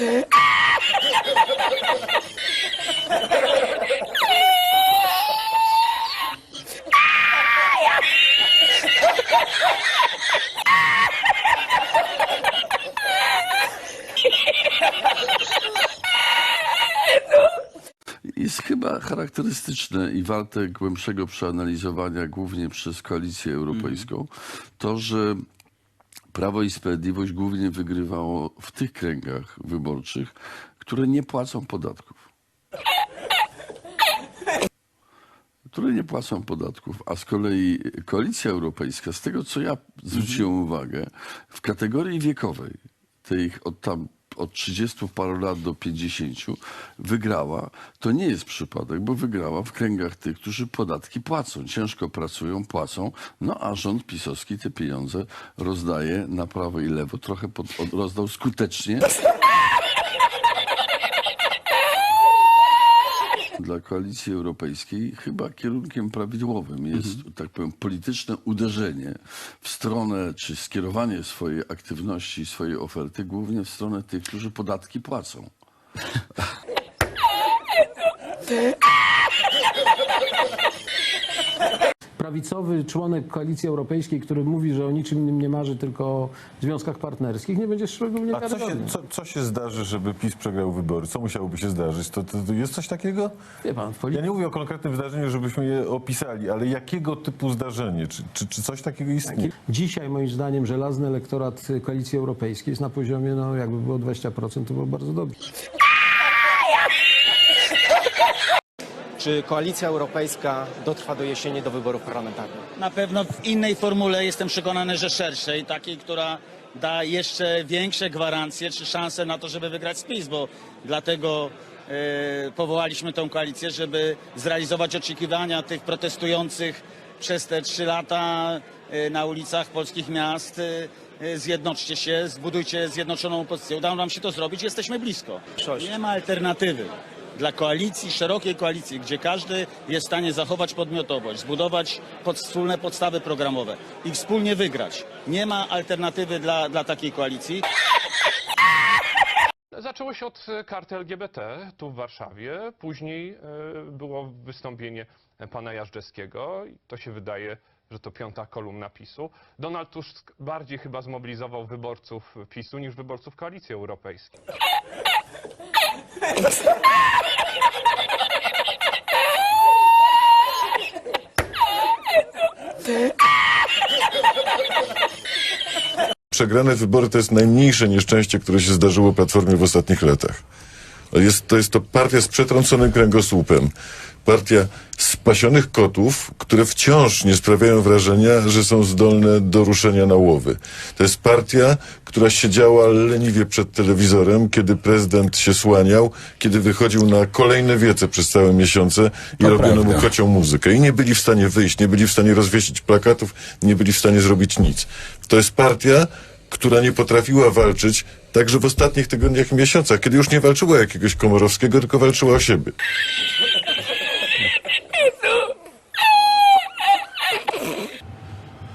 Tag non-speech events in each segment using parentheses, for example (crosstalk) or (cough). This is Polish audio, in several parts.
Jest chyba charakterystyczne i warte głębszego przeanalizowania, głównie przez koalicję europejską, to, że Prawo i Sprawiedliwość głównie wygrywało w tych kręgach wyborczych, które nie płacą podatków. Które nie płacą podatków, a z kolei Koalicja Europejska, z tego co ja zwróciłem uwagę, w kategorii wiekowej, tych od tam od 30 paru lat do 50 wygrała, to nie jest przypadek, bo wygrała w kręgach tych, którzy podatki płacą, ciężko pracują, płacą, no a rząd pisowski te pieniądze rozdaje na prawo i lewo, trochę pod, od, rozdał skutecznie. Dla koalicji europejskiej chyba kierunkiem prawidłowym jest, tak powiem, polityczne uderzenie w stronę, czy skierowanie swojej aktywności, swojej oferty głównie w stronę tych, którzy podatki płacą. (laughs) prawicowy członek koalicji europejskiej, który mówi, że o niczym innym nie marzy, tylko o związkach partnerskich, nie będzie szczególnie A co się, co, co się zdarzy, żeby PiS przegrał wybory? Co musiałoby się zdarzyć? To, to, to jest coś takiego? Wie pan, w Ja nie mówię o konkretnym zdarzeniu, żebyśmy je opisali, ale jakiego typu zdarzenie? Czy, czy, czy coś takiego istnieje? Dzisiaj moim zdaniem żelazny elektorat koalicji europejskiej jest na poziomie, no jakby było 20%, to było bardzo dobrze. Czy koalicja europejska dotrwa do jesieni do wyborów parlamentarnych? Na pewno w innej formule jestem przekonany, że szerszej, takiej, która da jeszcze większe gwarancje czy szanse na to, żeby wygrać spis, bo dlatego e, powołaliśmy tę koalicję, żeby zrealizować oczekiwania tych protestujących przez te trzy lata e, na ulicach polskich miast. E, e, Zjednoczcie się, zbudujcie zjednoczoną opozycję. Udało nam się to zrobić, jesteśmy blisko. Nie ma alternatywy dla koalicji, szerokiej koalicji, gdzie każdy jest w stanie zachować podmiotowość, zbudować pod, wspólne podstawy programowe i wspólnie wygrać. Nie ma alternatywy dla, dla takiej koalicji. Zaczęło się od e, karty LGBT tu w Warszawie, później e, było wystąpienie pana Jażdżewskiego i to się wydaje, że to piąta kolumna PiSu. Donald Tusk bardziej chyba zmobilizował wyborców PiSu niż wyborców Koalicji Europejskiej. Przegrane wybory to jest najmniejsze nieszczęście, które się zdarzyło Platformie w ostatnich latach. Jest, to jest to partia z przetrąconym kręgosłupem. Partia spasionych kotów, które wciąż nie sprawiają wrażenia, że są zdolne do ruszenia na łowy. To jest partia, która siedziała leniwie przed telewizorem, kiedy prezydent się słaniał, kiedy wychodził na kolejne wiece przez całe miesiące i robiono mu kocią muzykę. I nie byli w stanie wyjść, nie byli w stanie rozwiesić plakatów, nie byli w stanie zrobić nic. To jest partia, która nie potrafiła walczyć także w ostatnich tygodniach i miesiącach, kiedy już nie walczyła o jakiegoś Komorowskiego, tylko walczyła o siebie.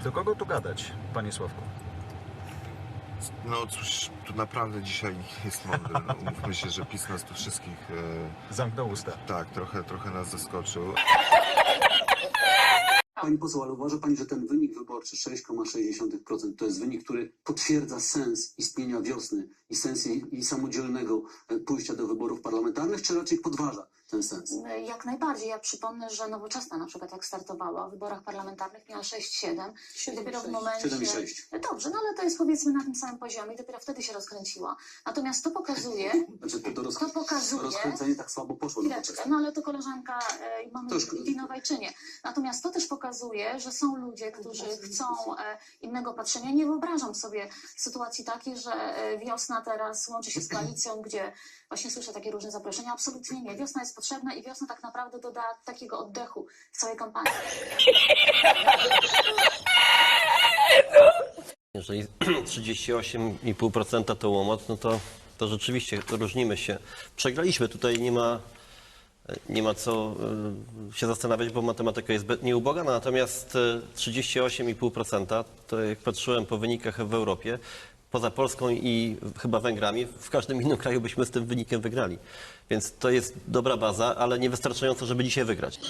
Do kogo tu gadać, panie Sławku? No cóż, tu naprawdę dzisiaj jest mądry. No, umówmy się, że PiS nas tu wszystkich e, Zamknął usta. tak, trochę, trochę nas zaskoczył. Pani poseł, ale uważa Pani, że ten wynik wyborczy 6,6% to jest wynik, który potwierdza sens istnienia wiosny i sens jej, jej samodzielnego e, pójścia do wyborów parlamentarnych, czy raczej podważa ten sens? Jak najbardziej. Ja przypomnę, że Nowoczesna na przykład jak startowała w wyborach parlamentarnych miała 6-7 i dopiero w momencie... 7,6. Dobrze, no ale to jest powiedzmy na tym samym poziomie i dopiero wtedy się rozkręciła. Natomiast to pokazuje, (laughs) Znaczy to, roz, to pokazuje... rozkręcenie tak słabo poszło Chwileczkę, no ale to koleżanka e, i mamy To już- winowajczynie. Natomiast to też pokazuje, że są ludzie, którzy chcą e, innego patrzenia. Nie wyobrażam sobie sytuacji takiej, że e, wiosna teraz łączy się z koalicją, gdzie właśnie słyszę takie różne zaproszenia. Absolutnie nie. Wiosna jest potrzebna i wiosna tak naprawdę doda takiego oddechu w całej kampanii. (laughs) Jeżeli 38,5% to łomot, no to, to rzeczywiście to różnimy się. Przegraliśmy, tutaj nie ma, nie ma co y, się zastanawiać, bo matematyka jest nieuboga, natomiast y, 38,5% to jak patrzyłem po wynikach w Europie, poza Polską i chyba Węgrami, w każdym innym kraju byśmy z tym wynikiem wygrali. Więc to jest dobra baza, ale niewystarczająco, żeby dzisiaj wygrać. (laughs)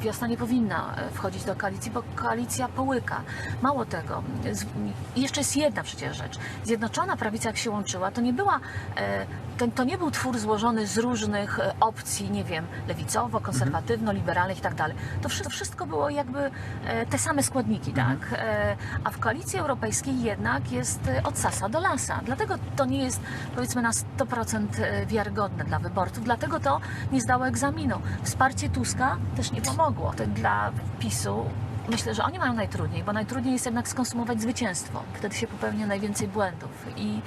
Wiosna nie powinna e, wchodzić do koalicji, bo koalicja połyka. Mało tego, jeszcze jest jedna przecież rzecz. Zjednoczona Prawica, jak się łączyła, to nie była, e, to, to nie był twór złożony z różnych e, opcji, nie wiem, lewicowo, konserwatywno, liberalnych i tak dalej. To wszy- to wszystko było jakby te same składniki, tak? E, A w koalicji europejskiej jednak jest od sasa do lasa. Dlatego to nie jest, powiedzmy, na 100% e, wiarygodne dla wyborców. Dlatego to nie zdało egzaminu. Wsparcie Tuska też nie pomogło. (laughs) To dla PiSu myślę, że oni mają najtrudniej, bo najtrudniej jest jednak skonsumować zwycięstwo. Wtedy się popełnia najwięcej błędów. I,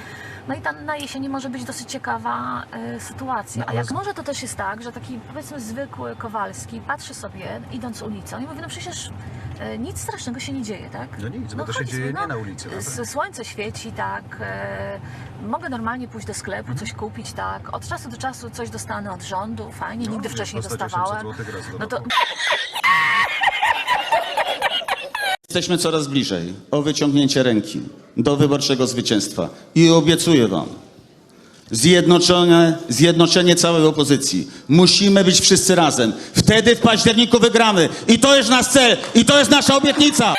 no i ta na jesieni może być dosyć ciekawa e, sytuacja. A jak może to też jest tak, że taki powiedzmy zwykły Kowalski patrzy sobie idąc ulicą i mówi, no przecież nic strasznego się nie dzieje, tak? No nic, bo to się dzieje sobie, nie na ulicy, prawda? Słońce świeci, tak. E, mogę normalnie pójść do sklepu, Mhm. coś kupić, tak. Od czasu do czasu coś dostanę od rządu, fajnie, No, nigdy wcześniej dostać 800 dostawałem. No to. Jesteśmy coraz bliżej o wyciągnięcie ręki do wyborczego zwycięstwa. I obiecuję Wam, zjednoczone, zjednoczenie całej opozycji. Musimy być wszyscy razem. Wtedy w październiku wygramy. I to jest nasz cel. I to jest nasza obietnica.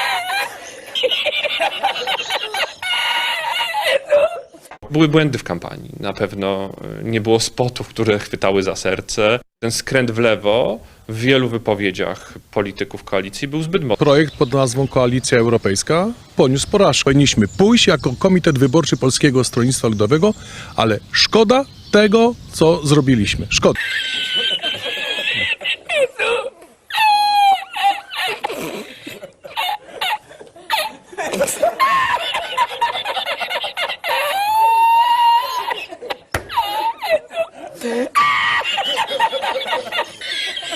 Były błędy w kampanii. Na pewno y, nie było spotów, które chwytały za serce. Ten skręt w lewo w wielu wypowiedziach polityków koalicji był zbyt mocny. Projekt pod nazwą Koalicja Europejska poniósł porażkę. Powinniśmy pójść jako Komitet Wyborczy Polskiego Stronnictwa Ludowego, ale szkoda tego, co zrobiliśmy. Szkoda.